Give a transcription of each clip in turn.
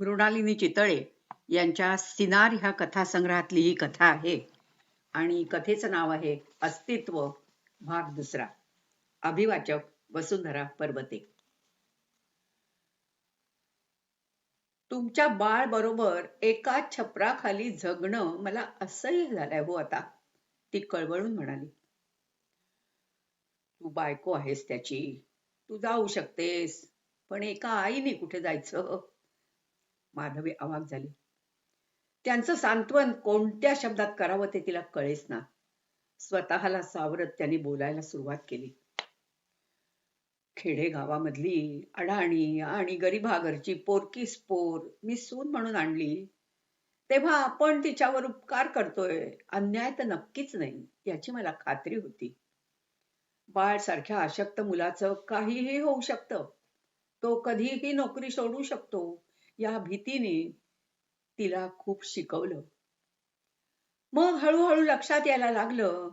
मृणालिनी चितळे यांच्या सिनार ह्या कथासंग्रहातली ही कथा आहे. आणि कथेचं नाव आहे अस्तित्व भाग दुसरा. अभिवाचक वसुंधरा पर्वते. तुमच्या बाळ बरोबर एका छपराखाली जगणं मला असह्य झालंय हो आता. ती कळवळून म्हणाली. तू बायको आहेस त्याची. तू जाऊ शकतेस. पण एका आईने कुठे जायचं? माधवी अवाक झाली. त्यांचं सांत्वन कोणत्या शब्दात करावं ते तिला कळेच ना. स्वतःला सावरत त्यांनी बोलायला सुरुवात केली. खेडे गावामधली अडाणी आणि गरीबाघरची पोरकी स्पोर मी सून म्हणून आणली. तेव्हा आपण तिच्यावर उपकार करतोय. अन्याय तर नक्कीच नाही याची मला खात्री होती. बाळ सारख्या अशक्त मुलाचं काहीही होऊ शकतं. तो कधीही नोकरी सोडू शकतो. या भीतीने तिला खूप शिकवलं. मग हळूहळू लक्षात यायला लागलं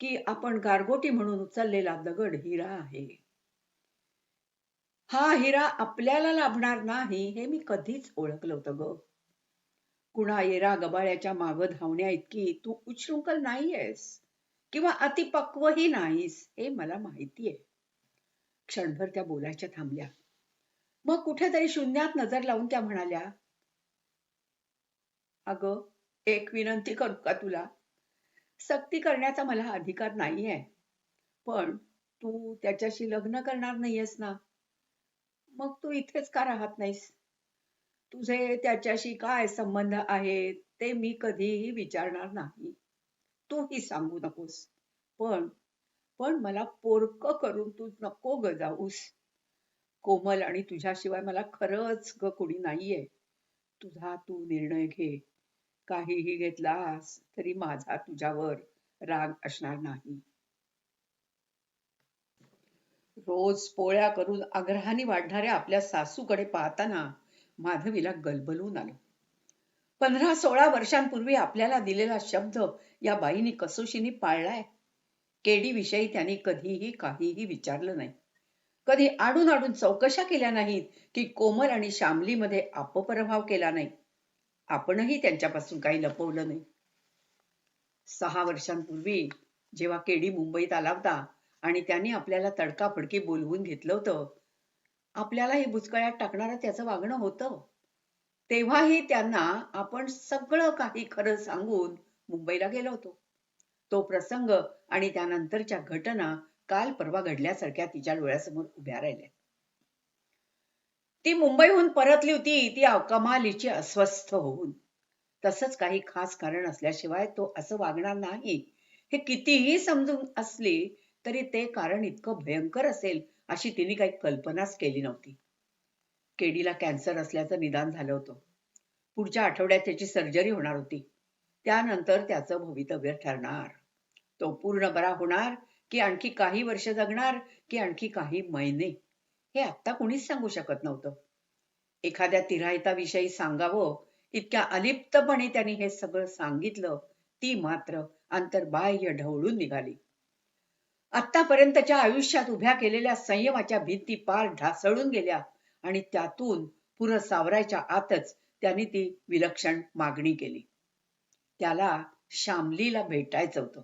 की आपण गारगोटी म्हणून उचललेला दगड हिरा आहे. हा हिरा आपल्याला लाभणार नाही हे मी कधीच ओळखलं होतं ग. कुणा येरा गबाळ्याच्या माग धावण्या इतकी तू उच्छृंखल नाहीयेस किंवा अतिपक्वही नाहीस हे मला माहितीये. क्षणभर त्या बोलायच्या थांबल्या. मग कुठेतरी शून्यात नजर लावून त्या म्हणाल्या अगं एक विनंती करू का तुला? सक्ती करण्याचा मला अधिकार नाहीये. पण तू त्याच्याशी लग्न करणार नाहीयेस ना. मग तू इथेच का राहत नाहीस? तुझे त्याच्याशी काय संबंध आहेत ते मी कधीही विचारणार नाही. तूही सांगू नकोस. पण पण मला पोरक करून तू नको गजावूस जाऊस कोमल आणि तुझ्याशिवाय मला खरंच ग कुणी नाहीये. तुझा तू निर्णय घे. काहीही घेतलास तरी माझा तुझ्यावर राग असणार नाही. रोज पोळ्या करून आग्रहाने वाढणाऱ्या आपल्या सासूकडे पाहताना माधवीला गलबलून आलं. पंधरा सोळा वर्षांपूर्वी आपल्याला दिलेला शब्द या बाईनी कसोशीने पाळलाय. केडी विषयी त्यांनी कधीही काहीही विचारलं नाही. कधी आडून आडून चौकशा केल्या नाहीत की कोमल आणि शामलीमध्ये अपप्रभाव केला नाही. आपणही त्यांच्यापासून काही लपवलं नाही. सहा वर्षांपूर्वी जेव्हा केडी मुंबईत आला होता आणि त्याने आपल्याला तडकाफडकी बोलवून घेतलं होतं आपल्याला हे बुचकळ्यात टाकणारं त्याचं वागणं होतं. तेव्हाही त्यांना आपण सगळं काही खरं सांगून मुंबईला गेलो होतो. तो प्रसंग आणि त्यानंतरच्या घटना काल परवा घडल्यासारख्या तिच्या डोळ्यासमोर उभ्या राहिल्या. ती मुंबईहून परतली होती. ती कमालीची अस्वस्थ होऊन. तसंच काही खास कारण असल्याशिवाय तो असं वागणार नाही. हे कितीही समजून असली तरी ते कारण इतकं भयंकर असेल अशी तिने काही कल्पनाच केली नव्हती. केडीला कॅन्सर असल्याचं निदान झालं होतं. पुढच्या आठवड्यात त्याची सर्जरी होणार होती. त्यानंतर त्याचं भवितव्य ठरणार. तो पूर्ण बरा होणार. की आणखी काही वर्ष जगणार की आणखी काही महिने. हे आत्ता कुणीच सांगू शकत नव्हतं. एखाद्या तिराहिताविषयी सांगावं इतक्या अलिप्तपणे त्यांनी हे सगळं सांगितलं ती मात्र अंतर्बाह्य ढवळून निघाली. आतापर्यंतच्या आयुष्यात उभ्या केलेल्या संयमाच्या भिंती पार ढासळून गेल्या आणि त्यातून पुरं सावरायच्या आतच त्यांनी ती विलक्षण मागणी केली. त्याला शामलीला भेटायचं होतं.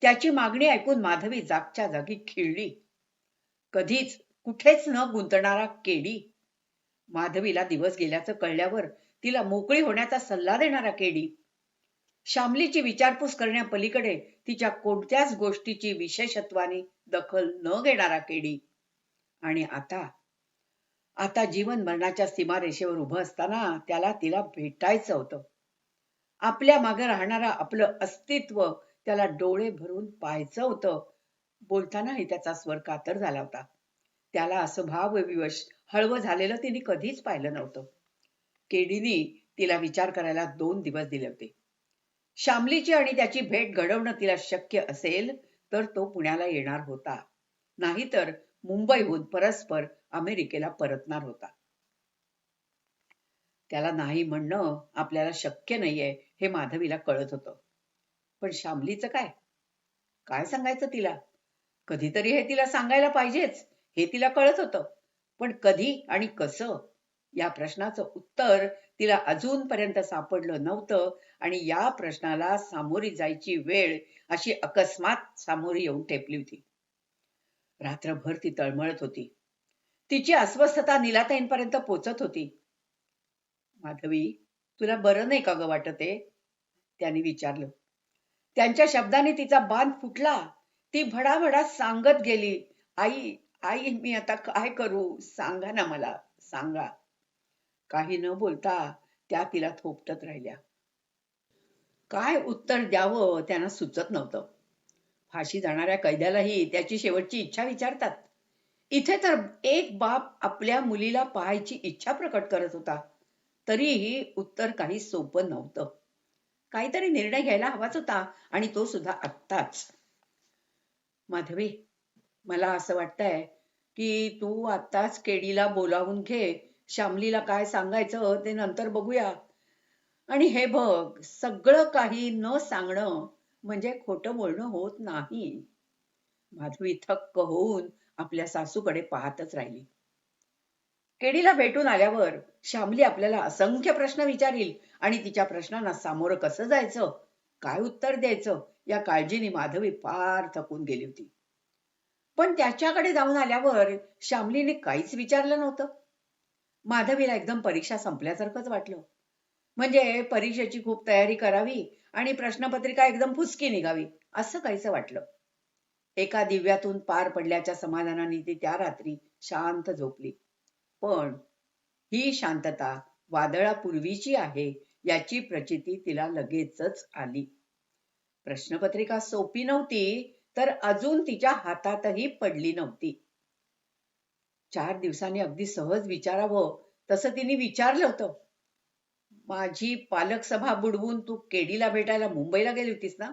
त्याची मागणी ऐकून माधवी जागच्या जागी खिळली. कधीच कुठेच न गुंतणारा केडी. माधवीला दिवस गेल्याचं कळल्यावर तिला मोकळी होण्याचा सल्ला देणारा केडी. शामलीची विचारपूस करण्यापलीकडे तिच्या कोणत्याच गोष्टीची विशेषत्वाने दखल न घेणारा केडी. आणि आता आता जीवन मरणाच्या सीमारेषेवर उभं असताना त्याला तिला भेटायचं होतं. आपल्या मागे राहणारा आपलं अस्तित्व त्याला डोळे भरून पाहायचं होतं. बोलतानाही त्याचा स्वर कातर झाला होता. त्याला असं भावविवश हळवं झालेलं तिने कधीच पाहिलं नव्हतं. केडीनी तिला विचार करायला दोन दिवस दिले होते. शामलीची आणि त्याची भेट घडवणं तिला शक्य असेल तर तो पुण्याला येणार होता. नाहीतर मुंबईहून परस्पर अमेरिकेला परतणार होता. त्याला नाही म्हणणं आपल्याला शक्य नाहीये हे माधवीला कळत होतं. पण शामलीचं काय? काय सांगायचं तिला? कधीतरी हे तिला सांगायला पाहिजेच हे तिला कळत होतं. पण कधी आणि कसं? या प्रश्नाचं उत्तर तिला अजूनपर्यंत सापडलं नव्हतं आणि या प्रश्नाला सामोरी जायची वेळ अशी अकस्मात सामोरी येऊन ठेपली होती. रात्रभर ती तळमळत होती. तिची अस्वस्थता निलाताईंपर्यंत पोचत होती. माधवी तुला बरं नाही का ग वाटत त्याने विचारलं. त्यांच्या शब्दाने तिचा बांध फुटला. ती भडाभडा सांगत गेली आई आई मी आता काय करू? सांगा ना मला सांगा. काही न बोलता त्या तिला थोपटत राहिल्या. काय उत्तर द्यावं त्यांना सुचत नव्हतं. फाशी जाणाऱ्या कैद्यालाही त्याची शेवटची इच्छा विचारतात. इथे तर एक बाप आपल्या मुलीला पाहायची इच्छा प्रकट करत होता. तरीही उत्तर काही सोपं नव्हतं. काहीतरी निर्णय घ्यायला हवाच होता आणि तो सुद्धा आत्ताच. माधवी मला असं वाटतंय की तू आत्ताच केडीला बोलावून घे. श्यामलीला काय सांगायचं ते नंतर बघूया. आणि हे बघ सगळं काही न सांगणं म्हणजे खोटं बोलणं होत नाही. माधवी थक्क होऊन आपल्या सासूकडे पाहतच राहिली. केडीला भेटून आल्यावर श्यामली आपल्याला असंख्य प्रश्न विचारील आणि तिच्या प्रश्नांना सामोरं कसं जायचं? काय उत्तर द्यायचं? या काळजीने माधवी फार थकून गेली होती. पण त्याच्याकडे जाऊन आल्यावर श्यामलीने काहीच विचारलं नव्हतं. माधवीला एकदम परीक्षा संपल्यासारखंच वाटलं. म्हणजे परीक्षेची खूप तयारी करावी आणि प्रश्नपत्रिका एकदम फुसकी निघावी असं काहीच वाटलं. एका दिव्यातून पार पडल्याच्या समाधानाने ती त्या रात्री शांत झोपली. पण ही शांतता वादळापूर्वीची आहे याची प्रचिती तिला लगेचच आली. प्रश्नपत्रिका सोपी नव्हती तर अजून तिच्या हातातही पडली नव्हती. चार दिवसांनी अगदी सहज विचारावं तसं तिने विचारलं होतं. माझी पालक सभा बुडवून तू केडीला भेटायला मुंबईला गेली होतीस ना?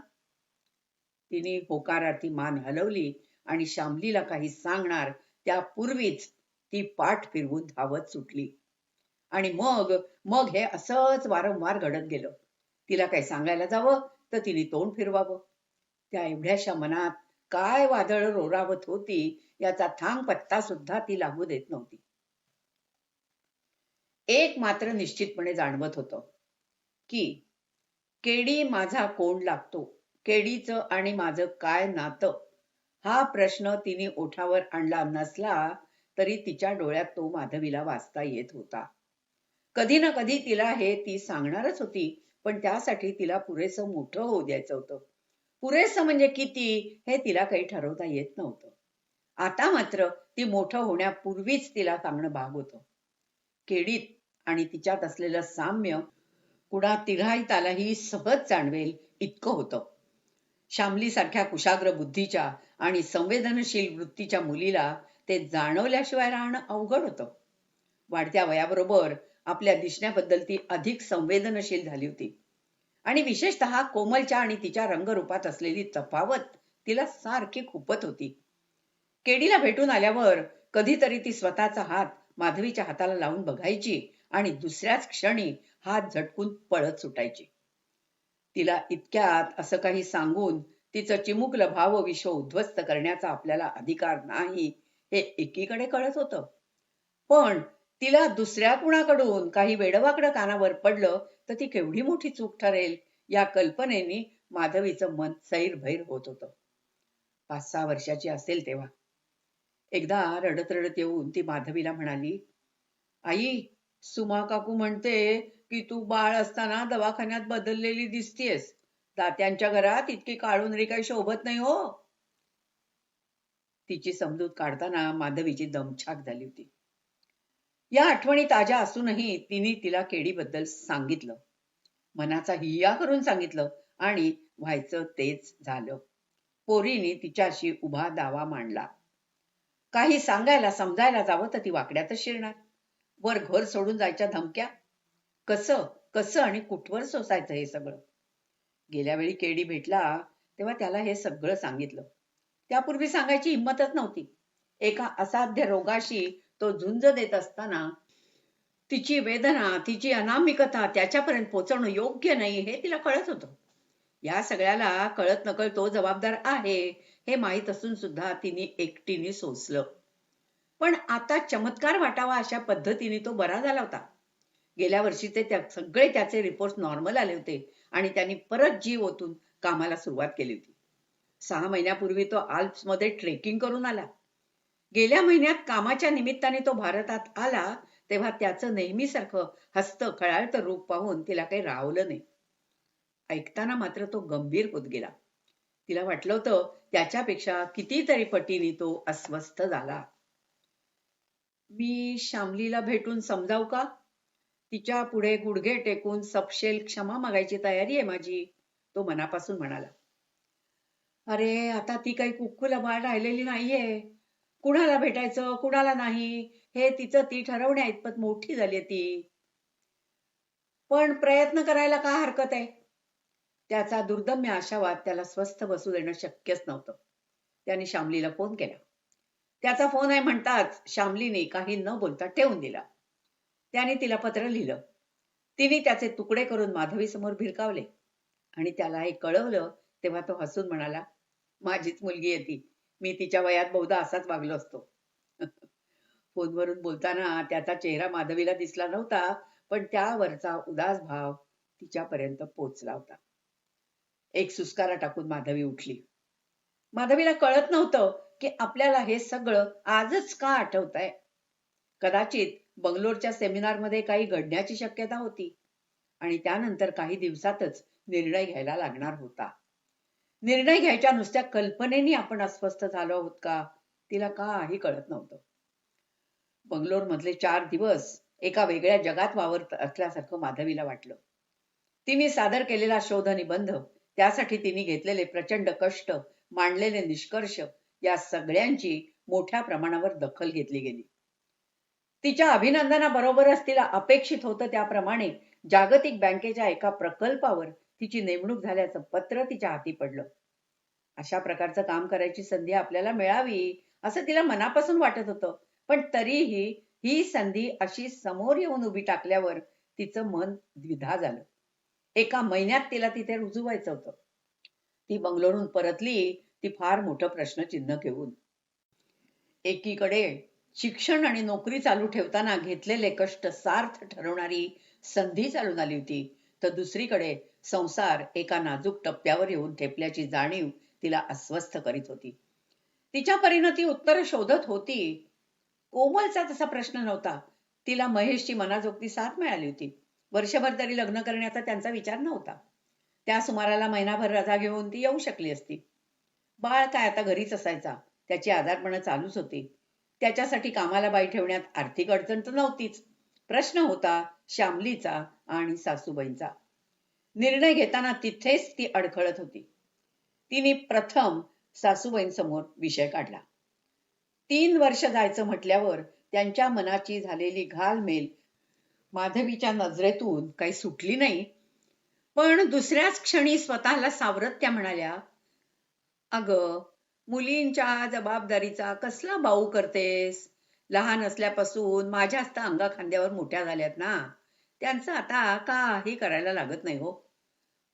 तिने होकारार्थी मान हलवली आणि श्यामलीला काही सांगणार त्यापूर्वीच ती पाठ फिरवून धावत सुटली. आणि मग मग हे असंच वारंवार घडत गेलं. तिला काही सांगायला जावं तर तिने तोंड फिरवावं. त्या एवढ्याशा मनात काय वादळ रोरावत होती याचा थांग पत्ता सुद्धा ती लागू देत नव्हती. एक मात्र निश्चितपणे जाणवत होत की केडी माझा कोण लागतो केडीचं आणि माझं काय नातं हा प्रश्न तिने ओठावर आणला नसला तरी तिच्या डोळ्यात तो माधवीला वाचता येत होता. कधी ना कधी तिला हे ती सांगणारच होती पण त्यासाठी तिला पुरेसं मोठं होऊ द्यायचं होतं. पुरेसं म्हणजे किती हे तिला काही ठरवता येत नव्हतं. आता मात्र ती मोठं होण्यापूर्वीच तिला सांगणं भाग होत. केडीत आणि तिच्यात असलेलं साम्य कुणा तिघाईतालाही सहज जाणवेल इतकं होतं. श्यामली सारख्या कुशाग्र बुद्धीच्या आणि संवेदनशील वृत्तीच्या मुलीला ते जाणवल्याशिवाय राहणं अवघड होतं. वाढत्या वयाबरोबर आपल्या दिसण्याबद्दल ती अधिक संवेदनशील झाली होती. आणि विशेषतः कोमलच्या आणि तिच्या रंगरूपात असलेली तफावत तिला सारखी खुपत होती. केडीला भेटून आल्यावर कधीतरी ती स्वतःचा हात माधवीच्या हाताला लावून बघायची आणि दुसऱ्याच क्षणी हात झटकून पळत सुटायची. तिला इतक्यात असं काही सांगून तिचं चिमुकलं भाव विश्व उद्ध्वस्त करण्याचा आपल्याला अधिकार नाही हे एकीकडे कळत होतं. पण तिला दुसऱ्या कुणाकडून काही वेडवाकडं कानावर पडलं तर ती केवढी मोठी चूक ठरेल या कल्पनेनी माधवीचं मन सैरभैर होत होतं. पाच सहा वर्षाची असेल तेव्हा. एकदा रडत रडत येऊन ती माधवीला म्हणाली आई सुमा काकू म्हणते की तू बाळ असताना दवाखान्यात बदललेली दिसतीयस. दात्यांच्या घरात इतकी काळून रे काही शोभत नाही हो. तिची समजूत काढताना माधवीची दमछाक झाली होती. या आठवणी ताज्या असूनही तिने तिला केडीबद्दल सांगितलं. मनाचा हिया करून सांगितलं आणि व्हायचं तेच झालं. पोरीने तिच्याशी उभा दावा मांडला. काही सांगायला समजायला जावं तर ती वाकड्यातच शिरणार. वर घर सोडून जायच्या धमक्या. कसं कसं आणि कुठवर सोसायचं हे सगळं? गेल्या वेळी केडी भेटला तेव्हा त्याला हे सगळं सांगितलं. त्यापूर्वी सांगायची हिंमतच नव्हती. एका असाध्य रोगाशी तो झुंज देत असताना तिची वेदना तिची अनामिकता त्याच्यापर्यंत पोहोचवणं योग्य नाही हे तिला कळत होतं. या सगळ्याला कळत नकळत तो जबाबदार आहे हे माहीत असून सुद्धा तिने एकटीने सोसलं. पण आता चमत्कार वाटावा अशा पद्धतीने तो बरा झाला होता. गेल्या वर्षीचे त्या सगळे त्याचे रिपोर्ट नॉर्मल आले होते आणि त्यांनी परत जीव ओतून कामाला सुरुवात केली होती. सहा महिन्यापूर्वी तो आल्प्समध्ये ट्रेकिंग करून आला. गेल्या महिन्यात कामाच्या निमित्ताने तो भारतात आला तेव्हा त्याचं नेहमीसारखं हस्त खळाळतं रूप पाहून तिला काही रावलं नाही. ऐकताना मात्र तो गंभीर होत गेला. तिला वाटलं होतं त्याच्यापेक्षा कितीतरी पटीने तो अस्वस्थ झाला. मी श्यामलीला भेटून समजावू का? तिच्या पुढे गुडघे टेकून सपशेल क्षमा मागायची तयारी आहे माझी तो मनापासून म्हणाला. अरे आता ती काही कुक्कुला बाळ राहिलेली नाहीये. कुणाला भेटायचं कुणाला नाही? हे तिचं ती ठरवण्या इतपत मोठी झाली ती. पण प्रयत्न करायला का हरकत आहे? त्याचा दुर्दम्य आशावाद त्याला स्वस्थ बसू देणं शक्यच नव्हतं. त्याने श्यामलीला फोन केला. त्याचा फोन आहे म्हणताच श्यामलीने काही न बोलता ठेवून दिला. त्याने तिला पत्र लिहिलं. तिने त्याचे तुकडे करून माधवी समोर भिरकावले आणि त्याला हे कळवलं तेव्हा तो हसून म्हणाला माझीच मुलगी आहे ती. मी तिच्या वयात बहुधा असाच वागलो असतो. फोनवरून बोलताना त्याचा चेहरा माधवीला दिसला नव्हता पण त्यावरचा उदास भाव तिच्यापर्यंत पोचला होता. एक सुस्कारा टाकून माधवी उठली. माधवीला कळत नव्हतं की आपल्याला हे सगळं आजच का आठवत आहे कदाचित बंगलोरच्या सेमिनारमध्ये काही घडण्याची शक्यता होती आणि त्यानंतर काही दिवसातच निर्णय घ्यायला लागणार होता. निर्णय घ्यायच्या नुसत्या कल्पनेनी आपण अस्वस्थ झालो आहोत का? तिला काही कळत नव्हतं. बंगलोर मधले चार दिवस एका वेगळ्या जगात वावरत असल्यासारखं माधवीला वाटलं. तिने सादर केलेला शोध निबंध त्यासाठी तिने घेतलेले प्रचंड कष्ट मांडलेले निष्कर्ष या सगळ्यांची मोठ्या प्रमाणावर दखल घेतली गेली. तिच्या अभिनंदनाबरोबरच तिला अपेक्षित होतं त्याप्रमाणे जागतिक बँकेच्या एका प्रकल्पावर तिची नेमणूक झाल्याचं पत्र तिच्या हाती पडलं. अशा प्रकारचं काम करायची संधी आपल्याला मिळावी असं तिला मनापासून वाटत होतं. पण तरीही ही संधी अशी समोर येऊन उभी टाकल्यावर तिचं मन द्विधा झालं. एका महिन्यात तिला तिथे रुजू व्हायचं होतं. ती बंगलोरून परतली ती फार मोठं प्रश्नचिन्ह घेऊन. एकीकडे शिक्षण आणि नोकरी चालू ठेवताना घेतलेले कष्ट सार्थ ठरवणारी संधी चालून आली होती तर दुसरीकडे संसार एका नाजूक टप्प्यावर येऊन ठेपल्याची जाणीव तिला अस्वस्थ करीत होती. तिच्या परीनं ती उत्तर शोधत होती. कोमलचा तसा प्रश्न नव्हता. तिला महेशची मनाजोगती साथ मिळाली होती. वर्षभर तरी लग्न करण्याचा त्यांचा विचार नव्हता. त्या सुमाराला महिनाभर रजा घेऊन ती येऊ शकली असती. बाळ काय आता घरीच असायचा? त्याची आजारपणं चालूच होती. त्याच्यासाठी कामाला बाई ठेवण्यात आर्थिक अडचण तर नव्हतीच. प्रश्न होता श्यामलीचा आणि सासूबाईंचा. निर्णय घेताना तिथेच ती अडखळत होती. तिने प्रथम सासूबाईंसमोर विषय काढला. तीन वर्ष जायचं म्हटल्यावर त्यांच्या मनाची झालेली घालमेल माधवीच्या नजरेतून काही सुटली नाही. पण दुसऱ्याच क्षणी स्वतःला सावरत त्या म्हणाल्या अग मुलींच्या जबाबदारीचा कसला बाऊ करतेस? लहान असल्यापासून माझ्याच तर अंगा खांद्यावर मोठ्या झाल्यात ना? त्यांचं आता काही करायला लागत नाही हो.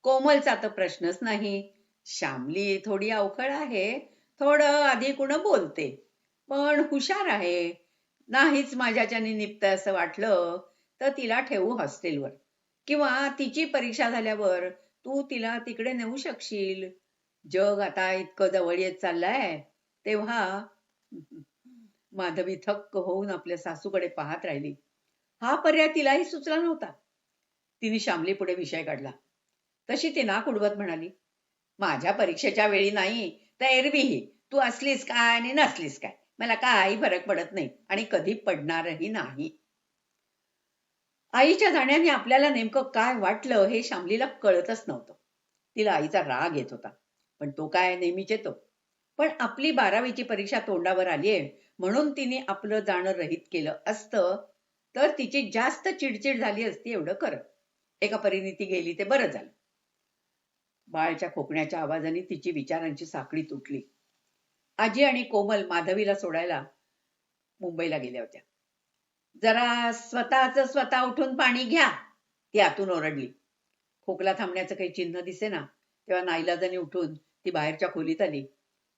कोमलचा तर प्रश्नच नाही. श्यामली थोडी अवखळ आहे. थोडं आधी कुण बोलते. पण हुशार आहे. नाहीच माझ्याच्याने निपत असं वाटलं तर तिला ठेवू हॉस्टेलवर. किंवा तिची परीक्षा झाल्यावर तू तिला तिकडे नेऊ शकशील. जग आता इतकं जवळ येत चाललंय. तेव्हा माधवी थक्क होऊन आपल्या सासूकडे पाहत राहिली. हा पर्याय तिलाही सुचला नव्हता. तिने श्यामली पुढे विषय काढला. तशी ती नाक उडवत म्हणाली माझ्या परीक्षेच्या वेळी नाही तर एरवीही. तू असलीस काय आणि नसलीस काय? मला काही फरक पडत नाही आणि कधी पडणारही नाही. आईच्या जाण्याने आपल्याला नेमकं काय वाटलं हे श्यामलीला कळतच नव्हतं. तिला आईचा राग येत होता पण तो काय नेहमीच येतो पण आपली बारावीची परीक्षा तोंडावर आलीये म्हणून तिने आपलं जाणं रहित केलं असतं तर तिची जास्त चिडचिड झाली असती एवढं खरं. एका परीने ती गेली ते बरं झालं. बाळच्या खोकण्याच्या आवाजाने तिची विचारांची साखळी तुटली. आजी आणि कोमल माधवीला सोडायला मुंबईला गेल्या होत्या. जरा स्वतःच स्वतः उठून पाणी घ्या ती आतून ओरडली. खोकला थांबण्याचं काही चिन्ह दिसे ना तेव्हा नाईलाजाने उठून ती बाहेरच्या खोलीत आली.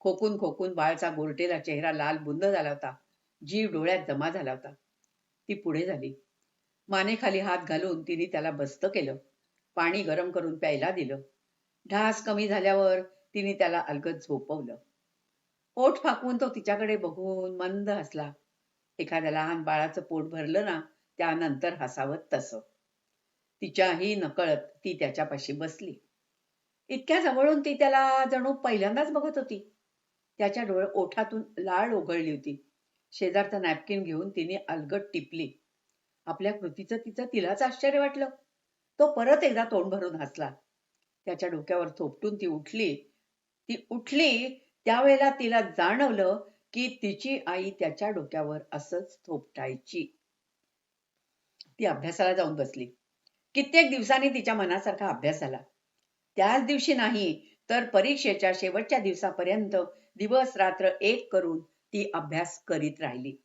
खोकून खोकून बाळचा गोरटेला चेहरा लाल बुंद झाला होता. जीव डोळ्यात जमा झाला होता. ती पुढे झाली. मानेखाली हात घालून तिने त्याला बस्त केलं. पाणी गरम करून प्यायला दिलं. ढास कमी झाल्यावर तिने त्याला अलगद झोपवलं. पोट फाकून तो तिच्याकडे बघून मंद हसला. एखाद्या लहान बाळाचं पोट भरलं ना त्यानंतर हसावत तसं. तिच्याही नकळत ती त्याच्यापाशी बसली. इतक्या जवळून ती त्याला जणू पहिल्यांदाच बघत होती. त्याच्या डोळ ओठातून लाळ ओघळली होती. शेजारचा नॅपकिन घेऊन तिने अलगट टिपली. आपल्या कृतीचं तिचं तिलाच आश्चर्य वाटलं. तो परत एकदा तोंड भरून हसला. त्याच्या डोक्यावर थोपटून ती उठली. ती उठली त्यावेळेला तिला जाणवलं की तिची आई त्याच्या डोक्यावर असंच थोपटायची. ती अभ्यासाला जाऊन बसली. कित्येक दिवसांनी तिच्या मनासारखा अभ्यास झाला. त्याच दिवशी नाही तर परीक्षेच्या शेवटच्या दिवसापर्यंत दिवस रात्र एक करून ती अभ्यास करीत राहिली.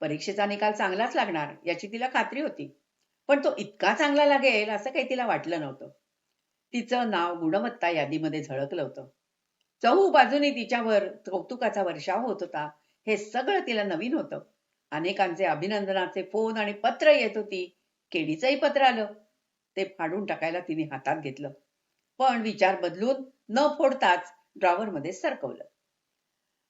परीक्षेचा निकाल चांगलाच लागणार याची तिला खात्री होती. पण तो इतका चांगला लागेल असं काही तिला वाटलं नव्हतं. तिचं नाव गुणवत्ता यादीमध्ये झळकलं होतं. चहू बाजूने तिच्यावर कौतुकाचा वर्षाव होत होता हे सगळं तिला नवीन होतं. अनेकांचे अभिनंदनाचे फोन आणि पत्र येत होती. केडीचंही पत्र आलं. ते फाडून टाकायला तिने हातात घेतलं. पण विचार बदलून न फोडताच ड्रॉवर मध्ये सरकवलं.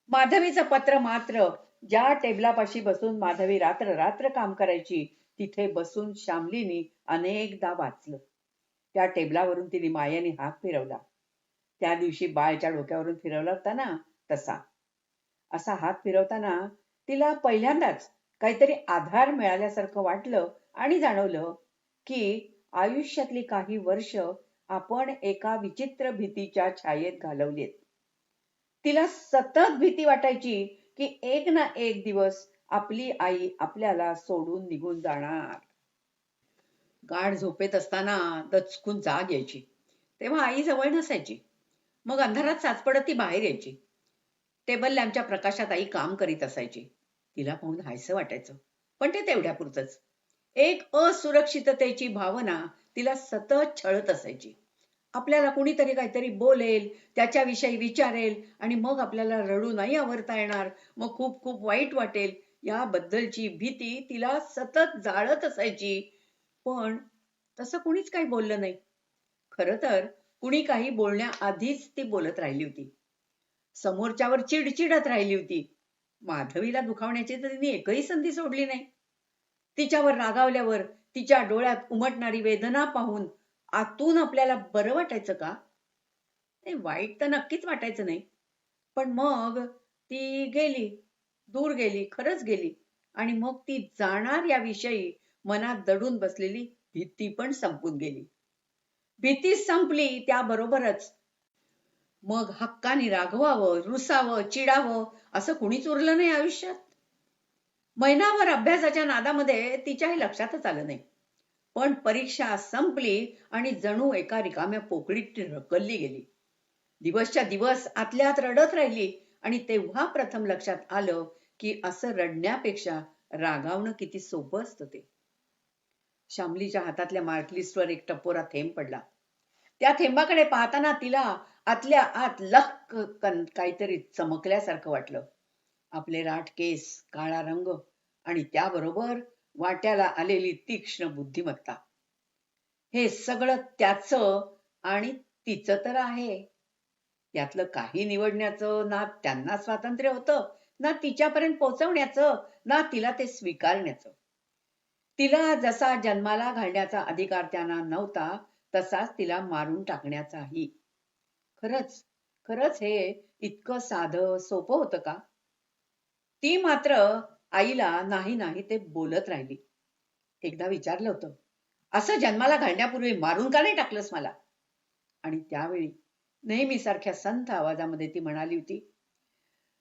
माधवीचं पत्र मात्र ज्या टेबलापाशी बसून माधवी रात्र रात्र काम करायची तिथे बसून श्यामलीनी अनेकदा वाचलं. त्या टेबलावरून तिने मायाने हात फिरवला. त्या दिवशी बाळच्या डोक्यावरून फिरवला होता ना तसा. असा हात फिरवताना तिला पहिल्यांदाच काहीतरी आधार मिळाल्यासारखं वाटलं आणि जाणवलं की आयुष्यातली काही वर्ष आपण एका विचित्र भीतीच्या छायेत घालवलीत. तिला सतत भीती वाटायची की एक ना एक दिवस आपली आई आपल्याला सोडून निघून जाणार. गाढ झोपेत असताना दचकून जाग यायची. तेव्हा आई जवळ नसायची. मग अंधारात साचपडत ती बाहेर यायची. टेबल लॅम्पच्या प्रकाशात आई काम करीत असायची. तिला पाहून हायसं वाटायचं. पण ते तेवढ्यापुरतच एक असुरक्षिततेची भावना तिला सतत छळत असायची. आपल्याला कुणीतरी काहीतरी बोलेल त्याच्याविषयी विचारेल आणि मग आपल्याला रडू नाही आवरता येणार. मग खूप खूप वाईट वाटेल. याबद्दलची भीती तिला सतत जाळत असायची. पण तसं कुणीच काही बोललं नाही. खर तर कुणी काही बोलण्याआधीच ती बोलत राहिली होती. समोरच्यावर चिडचिडत राहिली होती. माधवीला दुखावण्याची तर तिने एकही संधी सोडली नाही. तिच्यावर रागावल्यावर तिच्या डोळ्यात उमटणारी वेदना पाहून आतून आपल्याला बरं वाटायचं का? नाही वाईट तर नक्कीच वाटायचं नाही. पण मग ती गेली दूर गेली खरंच गेली. आणि मग ती जाणार याविषयी मनात दडून बसलेली भीती पण संपून गेली. भीती संपली त्याबरोबरच. मग हक्काने रागवावं रुसावं चिडावं असं कुणीच उरलं नाही आयुष्यात? महिनाभर अभ्यासाच्या नादामध्ये तिच्याही लक्षातच आलं नाही. पण परीक्षा संपली आणि जणू एका रिकाम्या पोकळीत रकलली गेली. दिवसच्या दिवस आतल्यात रडत राहिली आणि तेव्हा प्रथम लक्षात आलं की असं रडण्यापेक्षा रागावणं किती सोपं असतं ते. शामलीच्या हातातल्या मार्कलिस्टवर एक टपोरा थेंब पडला. त्या थेंबाकडे पाहताना तिला आतल्या आत लख काहीतरी चमकल्यासारखं वाटलं. आपले राठ केस काळा रंग आणि त्याबरोबर वाट्याला आलेली तीक्ष्ण बुद्धिमत्ता. हे सगळं त्याच आणि तिचं तर आहे. यातलं काही निवडण्याचं ना त्यांना स्वातंत्र्य होतं ना तिच्यापर्यंत पोहोचवण्याचं ना तिला ते स्वीकारण्याचं. तिला जसा जन्माला घालण्याचा अधिकार त्यांना नव्हता तसाच तिला मारून टाकण्याचाही. खरंच खरंच हे इतकं साधं सोपं होतं का? ती मात्र आईला नाही नाही ते बोलत राहिली. एकदा विचारलं होतं असं जन्माला घालण्यापूर्वी मारून का नाही टाकलंस मला? आणि त्यावेळी नेहमी सारख्या संथ आवाजामध्ये ती म्हणाली होती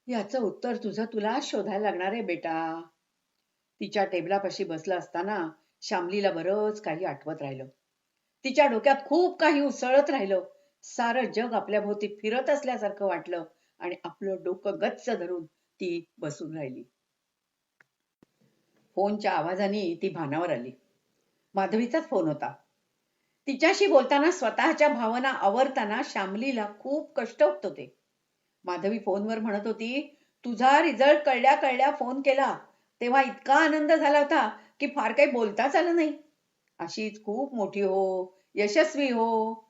याचं उत्तर तुझं तुला शोधायला लागणार आहे बेटा. तिच्या टेबलापाशी बसलं असताना श्यामलीला बरंच काही आठवत राहिलं. तिच्या डोक्यात खूप काही उसळत राहिलं. सारं जग आपल्या भोवती फिरत असल्यासारखं वाटलं आणि आपलं डोकं गच्च धरून ती बसून राहिली. फोनच्या आवाजाने ती भानावर आली. माधवीचाच फोन होता. तिच्याशी बोलताना स्वतःच्या भावना आवरताना श्यामलीला खूप कष्ट होत होते. माधवी फोनवर म्हणत होती तुझा रिझल्ट कळल्या कळल्या फोन केला. तेव्हा इतका आनंद झाला होता की फार काही बोलताच आलं नाही. अशीच खूप मोठी हो यशस्वी हो.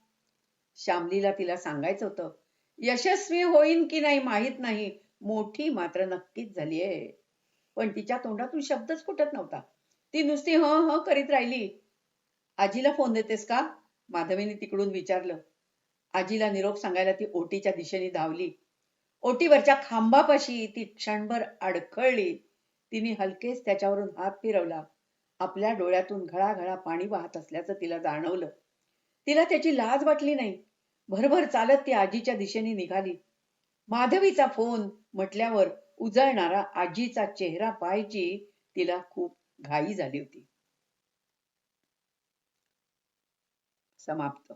श्यामलीला तिला सांगायचं होतं यशस्वी होईन की नाही माहीत नाही. मोठी मात्र नक्कीच झालीये. पण तिच्या तोंडातून शब्दच फुटत नव्हता. ती नुसती ह ह करीत राहिली. आजीला फोन देतेस का? माधवीने तिकडून विचारलं. आजीला निरोप सांगायला ती ओटीच्या दिशेने धावली. ओटीवरच्या खांबापाशी ती क्षणभर अडखळली. तिने हलकेच त्याच्यावरून हात फिरवला. आपल्या डोळ्यातून घळाघळा पाणी वाहत असल्याचं तिला जाणवलं. तिला त्याची लाज वाटली नाही. भरभर चालत ती आजीच्या दिशेने निघाली. माधवीचा फोन म्हटल्यावर उजळणारा आजीचा चेहरा पाहायची तिला खूप घाई झाली होती. समाप्त.